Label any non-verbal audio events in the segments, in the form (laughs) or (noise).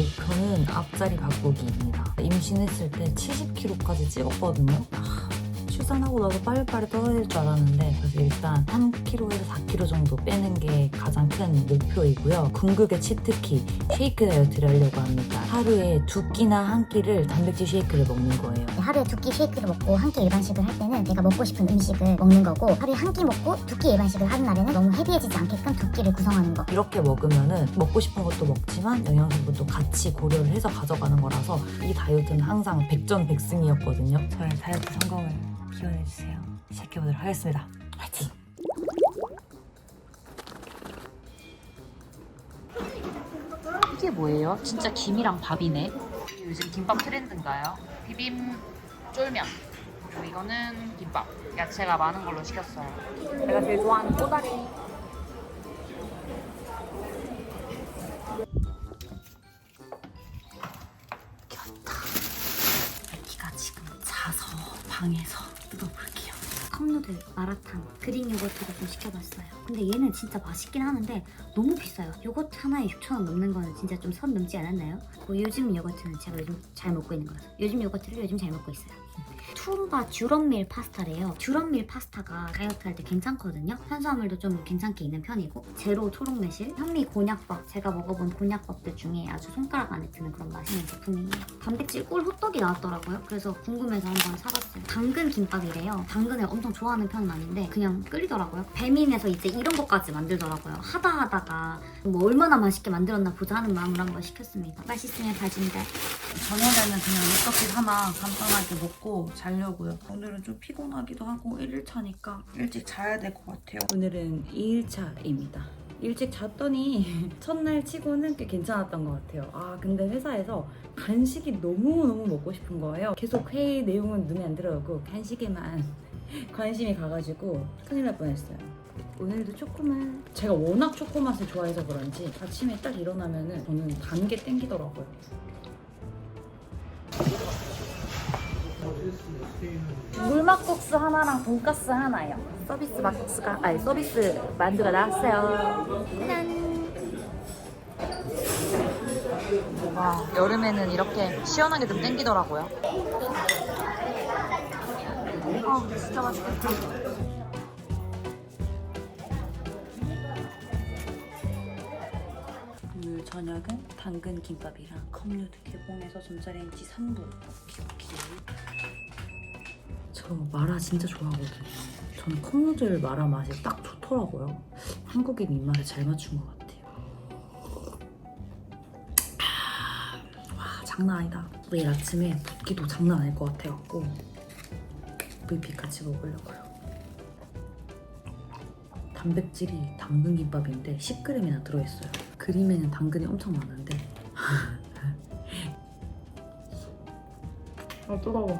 목표는 앞자리 바꾸기입니다. 임신했을 때 70kg까지 찍었거든요. 아, 출산하고 나서 빨리빨리 떨어질 줄 알았는데 그래서 일단 3kg에서 4kg 정도 빼는 게 가장 큰 목표이고요. 궁극의 치트키 쉐이크 다이어트를 하려고 합니다. 하루에 두 끼나 한 끼를 단백질 쉐이크를 먹는 거예요. 하루에 두 끼 쉐이크를 먹고 한 끼 일반식을 할 때는 내가 먹고 싶은 음식을 먹는 거고 하루에 한 끼 먹고 두 끼 일반식을 하는 날에는 너무 헤비해지지 않게끔 두 끼를 구성하는 거 이렇게 먹으면은 먹고 싶은 것도 먹지만 영양성분도 같이 고려를 해서 가져가는 거라서 이 다이어트는 항상 백전백승이었거든요. 저의 다이어트 성공을 기원해주세요. 시작해보도록 하겠습니다. 화이팅! 이게 뭐예요? 진짜 김이랑 밥이네. 요즘 김밥 트렌드인가요? 비빔 쫄면 그리고 이거는 김밥 야채가 많은 걸로 시켰어요 제가 제일 좋아하는 꼬다리. 그릭 요거트를 좀 시켜봤어요. 근데 얘는 진짜 맛있긴 하는데 너무 비싸요. 요거트 하나에 6,000원 넘는 거는 진짜 좀 선 넘지 않았나요? 그 요즘 요거트는 제가 요즘 잘 먹고 있는 거라서 요즘 요거트를 요즘 잘 먹고 있어요. 투움바 듀럼밀 파스타래요. 듀럼밀 파스타가 다이어트 할 때 괜찮거든요. 탄수화물도 좀 괜찮게 있는 편이고 제로 초록 매실, 현미 곤약밥 제가 먹어본 곤약밥들 중에 아주 손가락 안에 드는 그런 맛있는 제품이에요. 단백질 꿀 호떡이 나왔더라고요. 그래서 궁금해서 한번 사봤어요. 당근 김밥이래요. 당근을 엄청 좋아하는 편은 아닌데 그냥 끌리더라고요. 배민에서 이제 이런 것까지 만들더라고요. 하다 하다가 뭐 얼마나 맛있게 만들었나 보자 하는 마음으로 한번 시켰습니다. 맛있으면 다진다. 저녁에는 그냥 육각식 하나 간단하게 먹고 자려고요. 오늘은 좀 피곤하기도 하고 1일차니까 일찍 자야 될 것 같아요. 오늘은 2일차입니다. 일찍 잤더니 (laughs) 첫날 치고는 꽤 괜찮았던 것 같아요. 아 근데 회사에서 간식이 너무너무 먹고 싶은 거예요. 계속 회의 내용은 눈에 안 들어오고 간식에만 (laughs) 관심이 가가지고 큰일 날 뻔했어요. 오늘도 초코맛. 제가 워낙 초코맛을 좋아해서 그런지 아침에 딱 일어나면은 저는 단 게 땡기더라고요. 물막국수 하나랑 돈가스 하나요. 서비스 막국수가 아니 서비스 만두가 나왔어요. 와 여름에는 이렇게 시원하게 좀 땡기더라고요. 아 진짜 맛있겠다. 저녁은 당근 김밥이랑 컵누들 개봉해서 전자레인지 3분 오케이 저 마라 진짜 좋아하거든요. 저는 컵누들 마라 맛이 딱 좋더라고요. 한국인 입맛에 잘 맞춘 것 같아요. 와 장난 아니다. 내일 아침에 붓기도 장난 아닐 것 같아갖고 물빛 같이 먹으려고요. 단백질이 당근 김밥인데 10g이나 들어있어요. 그림에는 당근이 엄청 많은데 아 뜨거워.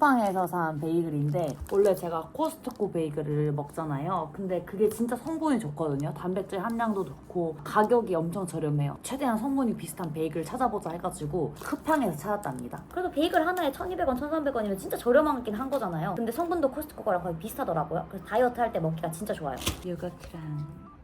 쿠팡에서 산 베이글인데 원래 제가 코스트코 베이글을 먹잖아요. 근데 그게 진짜 성분이 좋거든요. 단백질 함량도 좋고 가격이 엄청 저렴해요. 최대한 성분이 비슷한 베이글 찾아보자 해가지고 쿠팡에서 찾았답니다. 그래도 베이글 하나에 1,200원, 1,300원이면 진짜 저렴하긴 한 거잖아요. 근데 성분도 코스트코 거랑 거의 비슷하더라고요. 그래서 다이어트 할 때 먹기가 진짜 좋아요. 요거트랑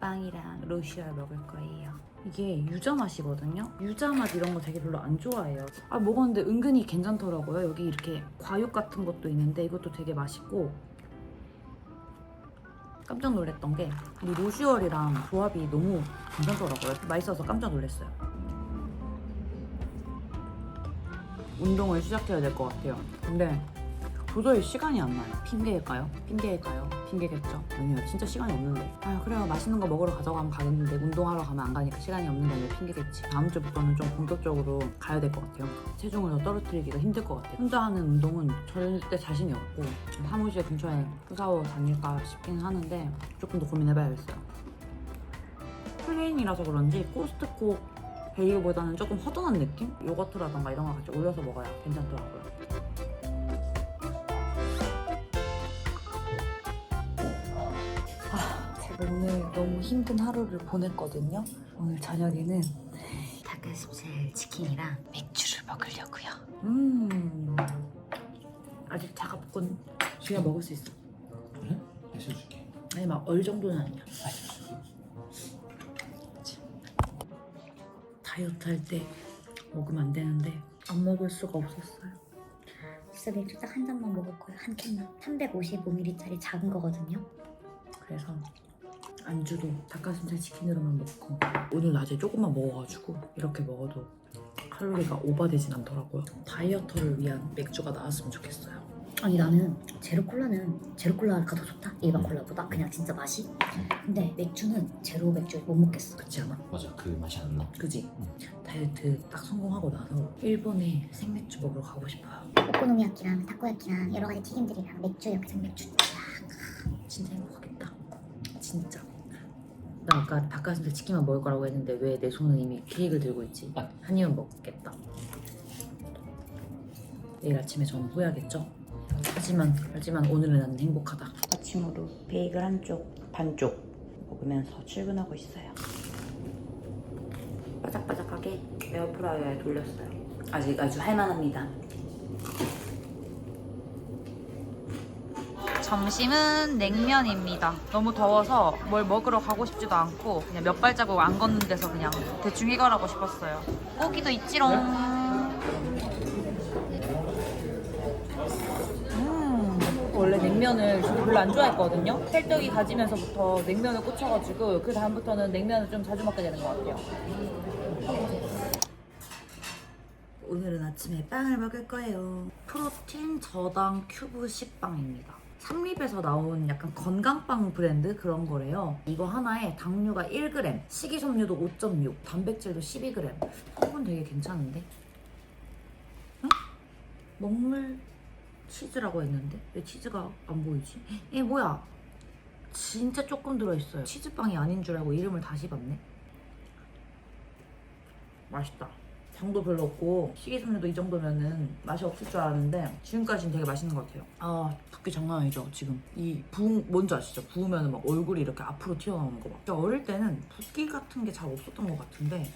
빵이랑 로시아 먹을 거예요. 이게 유자 맛이거든요. 유자 맛 이런 거 되게 별로 안 좋아해요. 아 먹었는데 은근히 괜찮더라고요. 여기 이렇게 과육 같은 것도 있는데 이것도 되게 맛있고 깜짝 놀랐던 게 이 로슈얼이랑 조합이 너무 괜찮더라고요. 맛있어서 깜짝 놀랐어요. 운동을 시작해야 될 것 같아요. 근데 도저히 시간이 안 나요. 핑계일까요? 핑계일까요? 핑계겠죠? 아니요, 진짜 시간이 없는데. 아, 그래요. 맛있는 거 먹으러 가져가면 가겠는데 운동하러 가면 안 가니까 시간이 없는데 왜 핑계겠지. 다음 주부터는 좀 본격적으로 가야 될 것 같아요. 체중을 더 떨어뜨리기가 힘들 것 같아요. 혼자 하는 운동은 절대 자신이 없고 사무실 근처에 후사워 다닐까 싶긴 하는데 조금 더 고민해봐야겠어요. 플레인이라서 그런지 코스트코 베이글보다는 조금 허전한 느낌? 요거트라던가 이런 거 같이 올려서 먹어야 괜찮더라고요. 오늘 너무 힘든 하루를 보냈거든요. 오늘 저녁에는 닭가슴살 치킨이랑 맥주를 먹으려고요. 음 아직 차갑군. 주야 먹을 수 있어. 마셔줄게. 아니 막 얼 정도는 아니야. 마셔줄게. 다이어트 할 때 먹으면 안 되는데 안 먹을 수가 없었어요. 진짜 맥주 딱 한 잔만 먹을 거예요. 한 캔만. 355ml짜리 작은 거거든요. 그래서 안주도 닭가슴살 치킨으로만 먹고 오늘 낮에 조금만 먹어가지고 이렇게 먹어도 칼로리가 오버되진 않더라고요. 다이어터를 위한 맥주가 나왔으면 좋겠어요. 아니 나는 제로 콜라는 제로 콜라가 더 좋다. 일반 콜라보다 그냥 진짜 맛이. 근데 맥주는 제로 맥주 못 먹겠어. 그렇지 않아? 맞아, 그 맛이 안 나. 그지? 다이어트 딱 성공하고 나서 일본에 생맥주 먹으러 가고 싶어요. 오코노미야키랑 타코야키랑 여러 가지 튀김들이랑 맥주 이렇게 생맥주 진짜 행복하겠다. 진짜. 나 아까 닭가슴살 치킨만 먹을 거라고 했는데 왜 내 손은 이미 케이크를 들고 있지? 아. 한 입은 먹겠다. 내일 아침에 저는 후회하겠죠? 하지만 하지만 오늘은 나는 행복하다. 아침으로 베이글 한쪽 반쪽 먹으면서 출근하고 있어요. 바삭바삭하게 에어프라이어에 돌렸어요. 아직 아주 할만합니다. 점심은 냉면입니다. 너무 더워서 뭘 먹으러 가고 싶지도 않고 그냥 몇 발자국 안 걷는 데서 그냥 대충 해결하고 싶었어요. 고기도 있지롱. 음, 원래 냉면을 별로 안 좋아했거든요. 찰떡이 가지면서부터 냉면을 꽂혀가지고 그 다음부터는 냉면을 좀 자주 먹게 되는 것 같아요. 오늘은 아침에 빵을 먹을 거예요. 프로틴 저당 큐브 식빵입니다. 삼립에서 나온 약간 건강빵 브랜드 그런 거래요. 이거 하나에 당류가 1g, 식이섬유도 5.6, 단백질도 12g. 성분 되게 괜찮은데? 응? 먹물 치즈라고 했는데 왜 치즈가 안 보이지? 이게 뭐야? 진짜 조금 들어있어요. 치즈빵이 아닌 줄 알고 이름을 다시 봤네. 맛있다. 당도 별로 없고 식이섬유도 이 정도면은 맛이 없을 줄 알았는데 지금까지는 되게 맛있는 것 같아요. 아 붓기 장난 아니죠 지금 이 부 뭔지 아시죠? 부으면 막 얼굴이 이렇게 앞으로 튀어나오는 거 막. 진짜 어릴 때는 붓기 같은 게 잘 없었던 것 같은데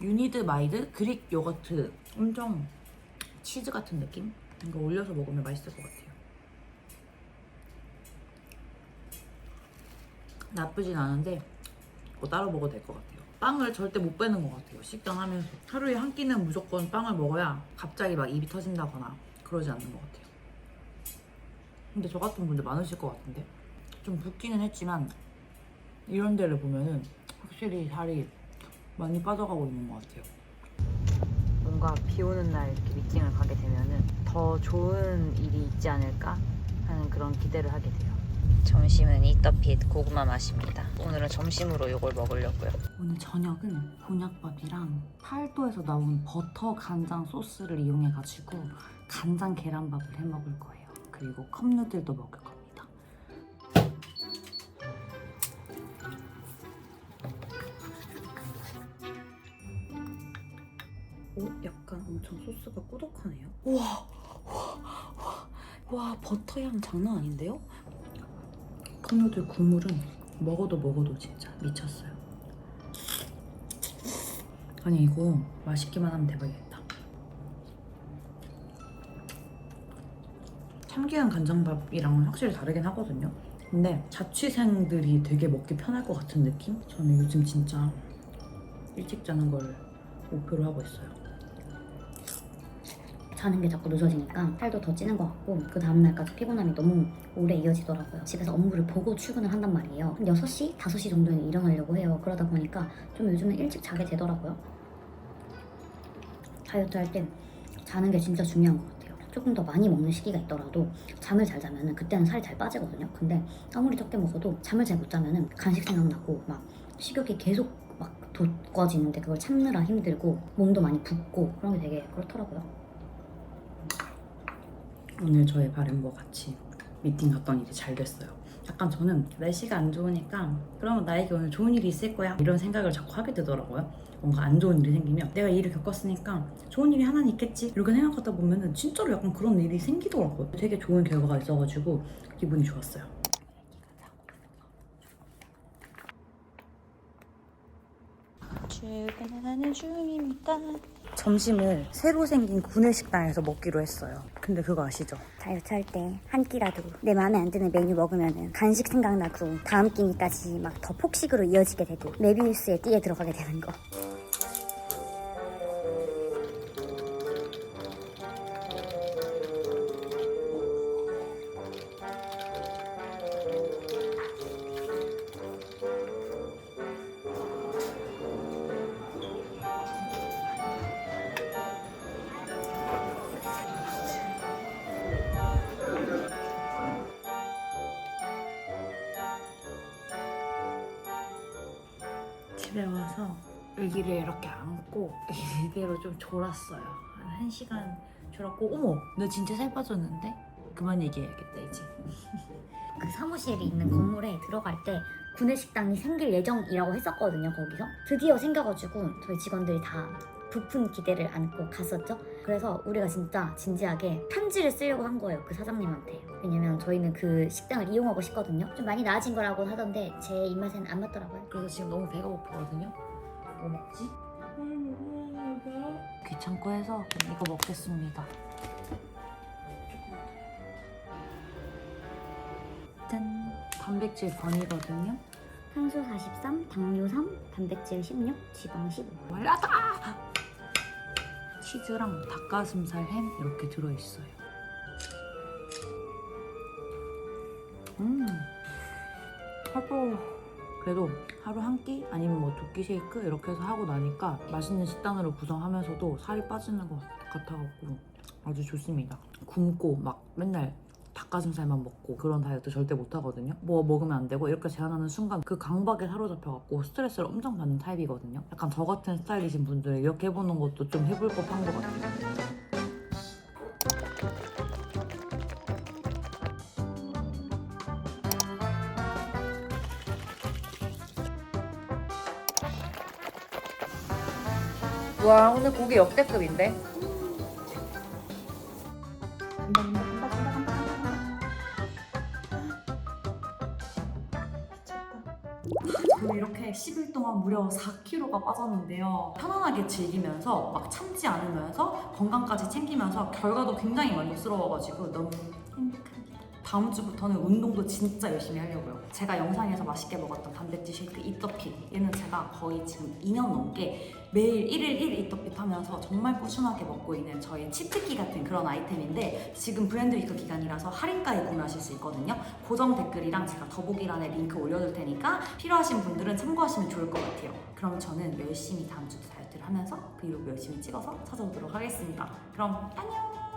유니드 마이드 그릭 요거트 엄청 치즈 같은 느낌? 이거 올려서 먹으면 맛있을 것 같아요. 나쁘진 않은데 뭐 따로 먹어도 될 것 같아요. 빵을 절대 못 빼는 것 같아요. 식당 하면서 하루에 한 끼는 무조건 빵을 먹어야 갑자기 막 입이 터진다거나 그러지 않는 것 같아요. 근데 저 같은 분들 많으실 것 같은데 좀 붓기는 했지만 이런 데를 보면은 확실히 살이 많이 빠져가고 있는 것 같아요. 뭔가 비 오는 날 이렇게 미팅을 가게 되면은 더 좋은 일이 있지 않을까 하는 그런 기대를 하게 돼요. 점심은 이더핏 고구마 맛입니다. 오늘은 점심으로 이걸 먹으려고요. 오늘 저녁은 곤약밥이랑 팔도에서 나온 버터 간장 소스를 이용해가지고 간장 계란밥을 해 먹을 거예요. 그리고 컵누들도 먹을 겁니다. 오, 약간 엄청 소스가 꾸덕하네요. 와, 와, 와, 와 버터 향 장난 아닌데요? 컵누들 국물은 먹어도 먹어도 진짜 미쳤어요. 아니 이거 맛있기만 하면 대박이겠다. 참기름 간장밥이랑은 확실히 다르긴 하거든요. 근데 자취생들이 되게 먹기 편할 것 같은 느낌? 저는 요즘 진짜 일찍 자는 걸 목표로 하고 있어요. 자는 게 자꾸 늦어지니까 살도 더 찌는 것 같고 그 다음날까지 피곤함이 너무 오래 이어지더라고요. 집에서 업무를 보고 출근을 한단 말이에요. 한 6시, 5시 정도에 일어나려고 해요. 그러다 보니까 좀 요즘은 일찍 자게 되더라고요. 다이어트 할 때 자는 게 진짜 중요한 것 같아요. 조금 더 많이 먹는 시기가 있더라도 잠을 잘 자면은 그때는 살이 잘 빠지거든요. 근데 아무리 적게 먹어도 잠을 잘 못 자면은 간식 생각나고 막 식욕이 계속 막 돋궈지는데 그걸 참느라 힘들고 몸도 많이 붓고 그런 게 되게 그렇더라고요. 오늘 저의 바람과 같이 미팅 갔더니 이제 잘 됐어요. 약간 저는 날씨가 안 좋으니까 그러면 나에게 오늘 좋은 일이 있을 거야 이런 생각을 자꾸 하게 되더라고요. 뭔가 안 좋은 일이 생기면 내가 이 일을 겪었으니까 좋은 일이 하나는 있겠지 이렇게 생각하다 보면은 진짜로 약간 그런 일이 생기더라고요. 되게 좋은 결과가 있어가지고 기분이 좋았어요. 출근 출근하는 중입니다. 점심을 새로 생긴 구내 식당에서 먹기로 했어요. 근데 그거 아시죠? 다이어트 할 때 한 끼라도 내 마음에 안 드는 메뉴 먹으면 간식 생각나고 다음 끼니까지 막 더 폭식으로 이어지게 되고 메비우스의 띠에 들어가게 되는 거. 집에 와서 아기를 이렇게 안고 이대로 좀 졸았어요. 한 1시간 졸았고 어머 너 진짜 살 빠졌는데? 그만 얘기해야겠다 이제. (laughs) 그 사무실이 있는 건물에 들어갈 때 구내식당이 생길 예정이라고 했었거든요 거기서 드디어 생겨가지고 저희 직원들이 다 부푼 기대를 안고 갔었죠 그래서 우리가 진짜 진지하게 편지를 쓰려고 한 거예요 그 사장님한테 왜냐면 저희는 그 식당을 이용하고 싶거든요 좀 많이 나아진 거라고 하던데 제 입맛에는 안 맞더라고요 그래서 지금 너무 배가 고프거든요. 뭐 먹지? 귀찮고 해서 이거 먹겠습니다. 짠! 단백질 번이거든요. 탄수 43, 당뇨 3, 단백질 16, 지방 15 말라다! 치즈랑 닭가슴살 햄 이렇게 들어있어요. 음, 하루 그래도 하루 한 끼 아니면 뭐 두 끼 쉐이크 이렇게 해서 하고 나니까 맛있는 식단으로 구성하면서도 살이 빠지는 것 같아갖고 아주 좋습니다. 굶고 막 맨날 닭가슴살만 먹고 그런 다이어트 절대 못 하거든요. 뭐 먹으면 안 되고 이렇게 제한하는 순간 그 강박에 사로잡혀갖고 스트레스를 엄청 받는 타입이거든요. 약간 저 같은 스타일이신 분들 이렇게 해보는 것도 좀 해볼 법한 것 같아요. 와 오늘 고기 역대급인데? 저는 이렇게 10일 동안 무려 4kg가 빠졌는데요. 편안하게 즐기면서 막 참지 않으면서 건강까지 챙기면서 결과도 굉장히 만족스러워가지고 너무 행복합니 다. 다음 주부터는 운동도 진짜 열심히 하려고요. 제가 영상에서 맛있게 먹었던 단백질 쉐이크 이터핏 얘는 제가 거의 지금 2년 넘게 매일 1일 1 이터핏 하면서 정말 꾸준하게 먹고 있는 저의 치트키 같은 그런 아이템인데 지금 브랜드 위크 기간이라서 할인가에 구매하실 수 있거든요. 고정 댓글이랑 제가 더보기란에 링크 올려둘 테니까 필요하신 분들은 참고하시면 좋을 것 같아요. 그럼 저는 열심히 다음 주도 다이어트를 하면서 브이로그 열심히 찍어서 찾아오도록 하겠습니다. 그럼 안녕!